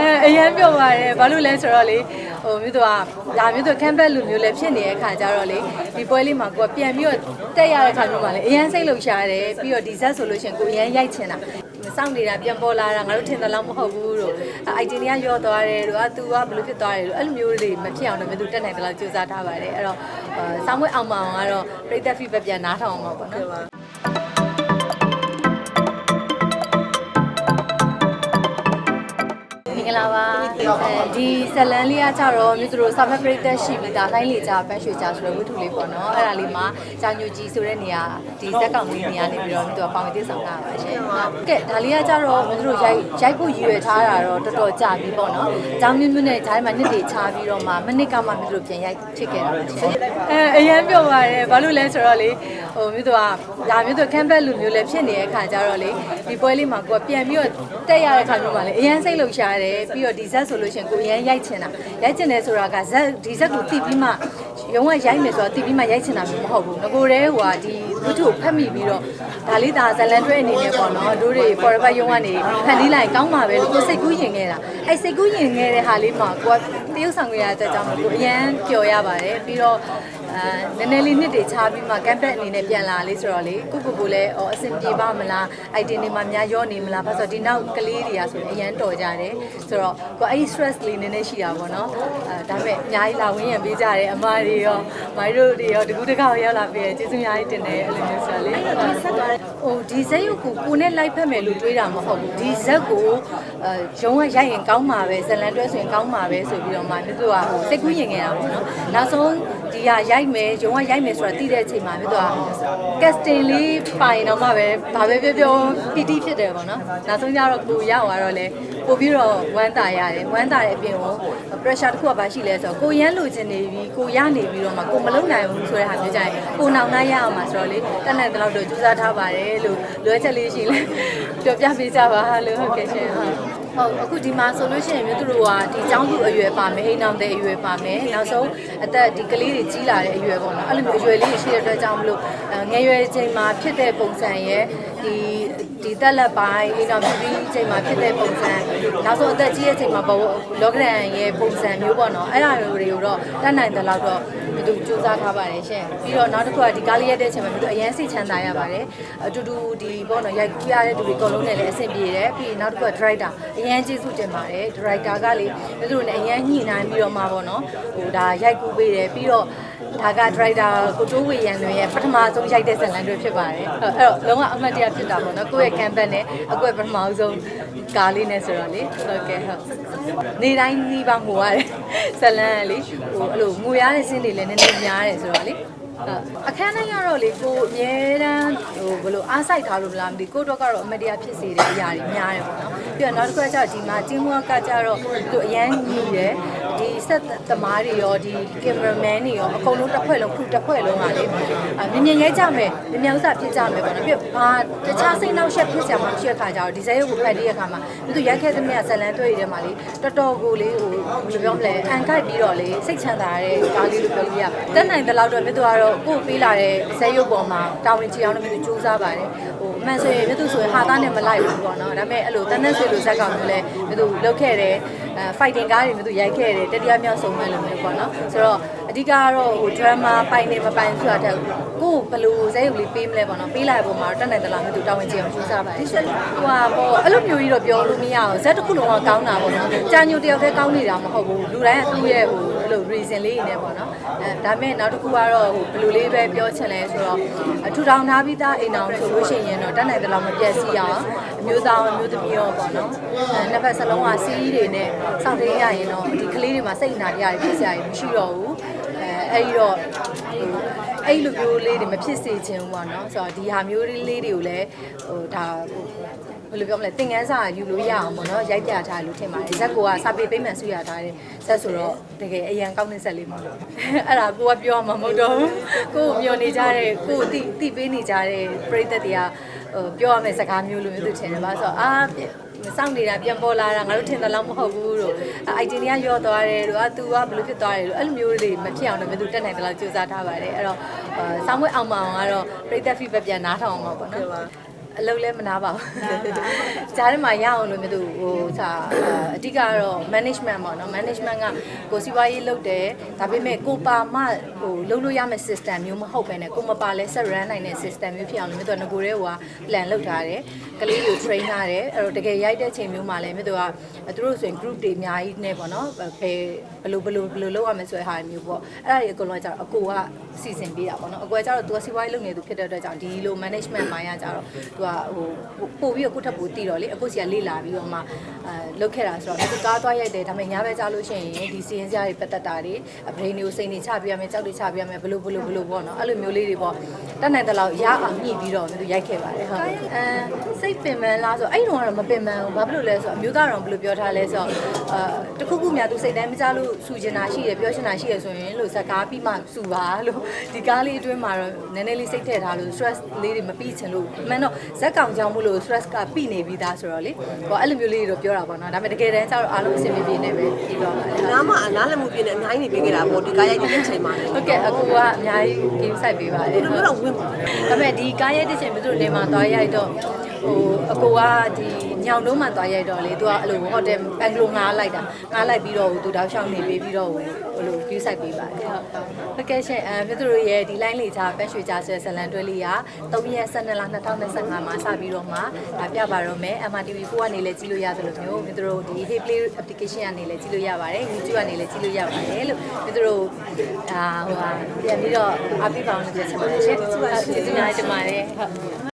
အဲအရန်ပြော့ပါတယ်ဘာလို့လဲဆိုတော့လေဟိုမြို့သူကဒါမြို့သူ campus လူမျိုးလည်းဖြစ်နေတဲ့ခါကျတော့လေဒီပွဲလေးမှာကိုကပြန်ပြီးတော့တက်ရတဲ့ခါမျိုးမှာလေအရန်စိတ်လှုပ်ရှားတယ်ပြီးတော့ဒီဇက်ဆိုလို့ရှရင်ကိုအရန်ရိုက်ချင်တာစောင့်နေတာပြန်ပေါ်လာတာငါတို့ထင်တယ်လို့မဟုတ်ဘူးလို့အိုက်တင်တွေကရော့သွားတယ်တို့ကသူကဘယ်လိုဖြစ်သွားတယ်လို့အဲ့လိုမျိုးလေးမဖြစ်အောင်တော့မြို့သူတက်နိုင်တယ်လို့ကြိုးစားထားပါတယ်အဲ့တော့စောင့်မွေးအောင်မအောင်ကတော့ပြိသက် feedback ပြန်နားထောင်အောင်ပါပေါ့နော် は。 ဒီဇလန်လေးကကြတော့မြို့သူတို့စာဖက်ပရိသတ်ရှိပြီးသားလိုင်းလေကြပန်းရွှေကြဆိုတဲ့ဝတ္ထုလေးပေါ့နော်အဲ့ဒါလေးမှာဂျာညူကြီးဆိုတဲ့နေရာဒီဇက်ကောင်လေးနေရာနေပြီးတော့မြို့သူကပေါင်တိဆောင်တာပါရှင်ကဲဒါလေးကကြတော့မြို့သူတို့ရိုက်ရိုက်ဖို့ရည်ရွယ်ထားတာတော့တော်တော်ကြာပြီပေါ့နော်အကြောင်းမျိုးမျိုးနဲ့ဂျားထဲမှာနှစ်တွေချားပြီးတော့မှမနစ်ကမှမြို့သူတို့ပြန်ရိုက်ဖြစ်ခဲ့တာပါရှင်အဲအရန်ပြော့ပါတယ်ဘာလို့လဲဆိုတော့လေဟိုမြို့သူကဒါမြို့သူ campus လူမျိုးလည်းဖြစ်နေတဲ့ခါကျတော့လေဒီပွဲလေးမှာကိုကပြန်ပြီးတော့တက်ရတဲ့ခါမျိုးမှာလေအရန်စိတ်လှုပ်ရှားတယ်ပြီးတော့ဒီဇက်ဆိုလို့ရှရင်ကိုအရန်ရိုက်ချင်တာရိုက်ချင်တယ်ဆိုတာကဇက်ဒီဇက်ကိုတိပြီးမှရုံးကရိုက်မယ်ဆိုတော့တိပြီးမှရိုက်ချင်တာမျိုးမဟုတ်ဘူးငကိုတည်းဟိုကဒီဝတ္ထုကိုဖတ်မိပြီးတော့ဒါလေးဒါဇလန်တွဲအနေနဲ့ပေါ့နော်တို့တွေ forever ရုံးကနေဖန်တီးလိုက်ကောင်းပါပဲလို့ကိုစိတ်ကူးရင်ခဲ့တာအဲစိတ်ကူးရင်ခဲ့တဲ့ဟာလေးမှာကိုကတရုပ်ဆောင်ရတဲ့အတွက်ကြောင့်မို့ကိုအရန်ပျော်ရပါတယ်ပြီးတော့ အဲနည်းနည်းလေးနှစ်တွေချားပြီးမှ campaign အနေနဲ့ပြန်လာလေးဆိုတော့လေကိုကိုကိုလည်းအဆင်ပြေပါမလား item တွေမှာများရောနေမလားဘာလို့ဆိုတော့ဒီနောက်ကလေးတွေကဆိုရင်အရန်တော်ကြတယ်ဆိုတော့ကိုအဲ့ဒီ stress လေးနည်းနည်းရှိတာပေါ့နော်အဲဒါပေမဲ့အများကြီးလာဝင်ရံပေးကြတယ်အမတွေရောမိုင်းတို့တွေရောတကူတကောက်ရောက်လာပေးတယ်ကျေးဇူးအများကြီးတင်တယ်အဲ့လိုမျိုးဆိုတော့လေဆက်သွားတယ်ဟိုဒီဇက်ရုပ်ကိုကိုနဲ့လိုက်ဖက်မယ်လို့တွေးတာမဟုတ်ဘူးဒီဇက်ကိုအဲရုံးကရိုက်ရင်ကောင်းမှာပဲဇလန်တွဲဆိုရင်ကောင်းမှာပဲဆိုပြီးတော့မှမြို့သူကဟိုစိတ်ကူးရင်ခဲ့တာပေါ့နော်နောက်ဆုံး ဒီကရိုက်မယ်ရုံးကရိုက်မယ်ဆိုတာသိတဲ့အချိန်မှာမြို့သူက casting လေးပိုင်တော့မှပဲဘာပဲပြောပြောပီတိဖြစ်တယ်ပေါ့နော်နောက်ဆုံးကျတော့ကိုရောက်သွားတော့လေပို့ပြီးတော့ဝမ်းသာရတယ်ဝမ်းသာတဲ့အပြင်ကို pressure တစ်ခုကဘာရှိလဲဆိုတော့ကိုရမ်းလိုချင်နေပြီကိုရနေပြီးတော့မှကိုမလုံနိုင်ဘူးဆိုတဲ့ဟာမျိုးကြရင်ကိုနောင်နှရအောင်မှာဆိုတော့လေတက်နိုင်တဲ့လောက်တော့ကြိုးစားထားပါတယ်လို့လွယ်ချက်လေးရှိလဲပြောပြပေးကြပါလို့ဟုတ်ကဲ့ရှင်ဟုတ် ဟုတ်အခုဒီမှာဆိုလို့ရှိရင်မြို့သူတို့ကဒီចောင်းသူအရွယ်ပါမယ်အိမ်အောင်တဲ့အရွယ်ပါမယ်နောက်ဆုံးအသက်ဒီကလေးတွေကြီးလာတဲ့အရွယ်ပေါ့နော်အဲ့လိုမျိုးအရွယ်လေးတွေရှိတဲ့အတွက်ကြောင့်မလို့ငယ်ရွယ်ချိန်မှာဖြစ်တဲ့ပုံစံရဲ့ ဒီဒီတက်လက်ပိုင်းအိမ်အောင်ပြည်ပြီးချိန်မှာဖြစ်တဲ့ပုံစံနောက်ဆုံးအသက်ကြီးတဲ့ချိန်မှာဘဝလောကရန်ရဲ့ပုံစံမျိုးပေါ့နော်အဲ့ဒါတွေကိုတော့တတ်နိုင်တဲ့လောက်တော့သူစူးစမ်းထားပါတယ်ရှင်ပြီးတော့နောက်တစ်ခုကဒီကားလေးရက်တဲ့အချိန်မှာသူအရန်စိတ်ချမ်းသာရပါတယ်အတူတူဒီပေါ့နော်ရိုက်ကူးရတဲ့သူတွေအကုန်လုံးနဲ့လည်းအဆင်ပြေတယ်ပြီးရင်နောက်တစ်ခုက director အရန်ကျေးဇူးတင်ပါတယ် director ကလေသူတို့နဲ့အရန်ညှိနှိုင်းပြီးတော့မှပေါ့နော်ဟိုဒါရိုက်ကူးပေးတယ်ပြီးတော့ ဒါက driver ကိုတိုးဝေရန်လွင်ရဲ့ပထမဆုံးရိုက်တဲ့ဇာတ်လမ်းတွေဖြစ်ပါတယ်အဲ့တော့လုံးဝအမှတ်တရဖြစ်တာပေါ့နော်ကိုယ့်ရဲ့ campaign နဲ့အခုပထမဆုံးကားလေးနဲ့ဆိုတော့လေဟုတ်ကဲ့ဟုတ်နေတိုင်းနှီးပါငိုရတယ်ဇာတ်လမ်းကလေဟိုအဲ့လိုငိုရတဲ့စင်းတွေလည်းနည်းနည်းများတယ်ဆိုတော့လေအခန်းတိုင်းကတော့လေကိုအမြဲတမ်းဟိုဘယ်လိုအားစိုက်ထားလို့မလားမသိကိုတော့ကတော့အမတရားဖြစ်စေတဲ့အရာတွေများတယ်ပေါ့နော်ပြီးတော့နောက်တစ်ခုကကျတော့ဒီမှာကျင်းမကကြတော့သူအရန်ကြီးတယ် ဒီဆက်သမားတွေရောဒီကင်မရာမန်တွေရောအကုန်လုံးတစ်ဖွဲ့လုံးခုတစ်ဖွဲ့လုံးကလေအမြင်မြင်ရဲကြမယ်မြင်မြင်ဥစ္စာဖြစ်ကြမယ်ပေါ့နော်ပြီးတော့ဘာတခြားစိတ်နှောက်ယှက်ဖြစ်ကြမှာဖြစ်တဲ့ခါကျတော့ဒီဇယ်ရုပ်ကိုဖတ်တဲ့အခါမှာသူရိုက်ခဲ့တဲ့မြတ်ဇလန်တွေ့ရတဲ့မှာလေတော်တော်ကိုလေဟိုဘယ်လိုပြောမလဲအန်ကိုက်ပြီးတော့လေစိတ်ချမ်းသာတဲ့ကားလေးလို့ပြောလို့ရတက်နိုင်တဲ့လောက်တော့မြတ်သူကတော့ကိုယ်ပေးလာတဲ့ဇယ်ရုပ်ပေါ်မှာတာဝန်ချအောင်လည်းမြတ်သူစူးစမ်းပါတယ်ဟိုအမှန်ဆိုရင်မြတ်သူဆိုရင်ဟာသားနဲ့မလိုက်ဘူးပေါ့နော်ဒါပေမဲ့အဲ့လိုတန်းတန်းဆွေလိုဇက်ကောင်မျိုးလဲမြတ်သူလုတ်ခဲ့တယ် အဲ fighting ကားတွေမြတ်သူရိုက်ခဲ့တယ်တတိယမြောက်ဆုံးမဲ့လိုမျိုးပေါ့နော်ဆိုတော့ အဓိကကတော့ဟို drama ပိုင်နေမပိုင်ဆိုတာတက်ကိုယ်ဘယ်လိုဇက်ရုပ်လေးပေးမလဲပေါ့နော်ပေးလိုက်ပုံမှာတက်နိုင်သလားမြတ်သူတာဝန်ချအောင်စူးစမ်းပါတယ်ဒီဆက်ဟိုဟာပေါ့အဲ့လိုမျိုးကြီးတော့ပြောလို့မရအောင်ဇက်တစ်ခုလုံးကကောင်းတာပေါ့နော်ကြာညိုတယောက်တည်းကောင်းနေတာမဟုတ်ဘူးလူတိုင်းကသူ့ရဲ့ဟိုအဲ့လို reason လေးတွေနဲ့ပေါ့နော်အဲဒါပေမဲ့နောက်တစ်ခုကတော့ဟိုဘယ်လိုလေးပဲပြောချင်လဲဆိုတော့အထူထောင်ထားပြီးသားအိမ်အောင်ဆိုလို့ရှိရင်တော့တက်နိုင်သလားမပြည့်စည်အောင်အမျိုးသားအမျိုးသမီးရောပေါ့နော်အဲနှစ်ဖက်စလုံးကစီးတွေနဲ့စောင့်တင်းရရင်တော့ဒီကလေးတွေမှာစိတ်နာတရားတွေဖြစ်စရာတွေမရှိတော့ဘူး အဲအဲ့ဒီတော့ဟိုအဲ့လိုမျိုးလေးတွေမဖြစ်စေချင်ဘူးပေါ့နော်ဆိုတော့ဒီဟာမျိုးလေးတွေကိုလည်းဟိုဒါဟိုဘယ်လိုပြောမလဲသင်ငန်းစာယူလို့ရအောင်ပေါ့နော်ရိုက်ပြထားလို့ထင်ပါတယ်ဇက်ကိုကစာပေပိမှန်ဆွရထားတဲ့ဇက်ဆိုတော့တကယ်အရန်ကောင်းတဲ့ဇက်လေးမဟုတ်လို့အဲ့ဒါကိုကပြောမှာမဟုတ်တော့ဘူးကိုကိုမျောနေကြတဲ့ကိုကိုတိတိပေးနေကြတဲ့ပရိသတ်တွေကဟိုပြောရမယ့်စကားမျိုးလိုမျိုးသူထင်တယ်ပါဆိုတော့အာ စောင့်နေတာပြန်ပေါ်လာတာငါတို့ထင်တယ်လို့မဟုတ်ဘူးလို့အိုက်တင်တွေကရော့သွားတယ်တို့ကသူကဘယ်လိုဖြစ်သွားတယ်လို့အဲ့လိုမျိုးလေးမဖြစ်အောင်တော့မြတ်သူတက်နိုင်တယ်လို့ကြိုးစားထားပါတယ်အဲ့တော့စောင့်မွေးအောင်မအောင်ကတော့ပရိသတ် feedback ပြန်နားထောင်အောင်ပါပေါ့နော် အလုပ်လည်းမနာပါဘူး။ကြားထဲမှာရအောင်လို့မျိုးသူဟိုစာအဓိကကတော့ management ပေါ့နော် management ကကိုစီးပွားရေးလုပ်တယ်ဒါပေမဲ့ကိုပါမဟိုလုပ်လို့ရမယ့် system မျိုးမဟုတ်ဘဲနဲ့ကိုမပါလဲဆက် run နိုင်တဲ့ system မျိုးဖြစ်အောင်လို့မျိုးသူကငကိုရဲဟိုက plan လုပ်ထားတယ်ကလေးကို train ထားတယ်အဲ့တော့တကယ်ရိုက်တဲ့ချိန်မျိုးမှာလည်းမျိုးသူကသူတို့ဆိုရင် group တွေအများကြီးနဲ့ပေါ့နော်ဘယ် ဘယ်လိုဘယ်လိုဘယ်လိုလုပ်ရမလဲဆိုတဲ့ဟာမျိုးပေါ့အဲ့ဒါတွေအကုန်လုံးကကျတော့အကိုကစီစဉ်ပေးတာပေါ့နော်အကိုကကျတော့သူကစီးပွားရေးလုပ်နေသူဖြစ်တဲ့အတွက်ကြောင့်ဒီလို management ပိုင်းကကျတော့သူကဟိုပို့ပြီးတော့ကိုယ့်ထပ်ပိုတည်တော့လေအခုစီကလေ့လာပြီးတော့မှအဲလုပ်ခဲ့တာဆိုတော့သူကားသွားရိုက်တယ်ဒါပေမဲ့ညဘက်ကြလို့ရှိရင်ဒီစီရင်စရာတွေပတ်သက်တာတွေအဘိန်းတွေကိုစိတ်နေချပြရမယ်ကြောက်တွေချပြရမယ်ဘလို့ဘလို့ဘလို့ပေါ့နော်အဲ့လိုမျိုးလေးတွေပေါ့တက်နိုင်တဲ့လောက်ရအောင်ညှိပြီးတော့သူရိုက်ခဲ့ပါတယ်ဟုတ်အဲစိတ်ပင်ပန်းလားဆိုအဲ့တုန်းကတော့မပင်ပန်းဘူးဘာဖြစ်လို့လဲဆိုတော့အမျိုးသားတော်ဘယ်လိုပြောထားလဲဆိုတော့အာတခုခုများသူစိတ်တိုင်းမကြလို့စူချင်တာရှိတယ်ပြောချင်တာရှိတယ်ဆိုရင်လို့ဇက်ကားပြီးမှစူပါလို့ဒီကားလေးအတွင်းမှာတော့နည်းနည်းလေးစိတ်ထည့်ထားလို့ stress လေးတွေမပြီးချင်လို့အမှန်တော့ဇက်ကောင်ကြောင့်မလို့ stress ကပြီးနေပြီးသားဆိုတော့လေဟောအဲ့လိုမျိုးလေးတွေတော့ပြောတာပေါ့နော်ဒါပေမဲ့တကယ်တမ်းကျတော့အားလုံးအဆင်ပြေပြေနဲ့ပဲပြီးတော့ပါတယ်နားမှာအနားလည်းမှုပြင်းနေအများကြီးနေပေးခဲ့တာပေါ့ဒီကားရိုက်တဲ့ချိန်မှာလေဟုတ်ကဲ့အကူကအများကြီး game site ပေးပါတယ်ဒီလိုမျိုးတော့ဝင်ပါဒါပေမဲ့ဒီကားရိုက်တဲ့ချိန်မျိုးတို့နေမှာသွားရိုက်တော့ဟိုအကိုကဒီ ညောင်တုံးမှသွားရိုက်တော့လေသူကအဲ့လိုဟိုတယ်ဘန်ဂလိုငားလိုက်တာငားလိုက်ပြီးတော့သူတောက်လျှောက်နေပေးပြီးတော့ဟိုလို view site ပေးပါတယ်ဟုတ်ဟုတ်ကဲ့ရှင်အဲမြို့တို့ရဲ့ဒီ line လေးချပက်ရွှေချဆွဲဇလန်တွဲလေးက3ရက်12လ2025မှာစပြီးတော့မှဒါပြပါတော့မယ် MRTV4 ကနေလည်းကြည့်လို့ရတယ်လို့မျိုးမြို့တို့ဒီ Hey Play application ကနေလည်းကြည့်လို့ရပါတယ် YouTube ကနေလည်းကြည့်လို့ရပါတယ်လို့မြို့တို့အာဟိုဟာပြန်ပြီးတော့အားပေးပါအောင်လို့ပြောချင်ပါတယ်ရှင်ကျေးဇူးများတင်ပါတယ်ဟုတ်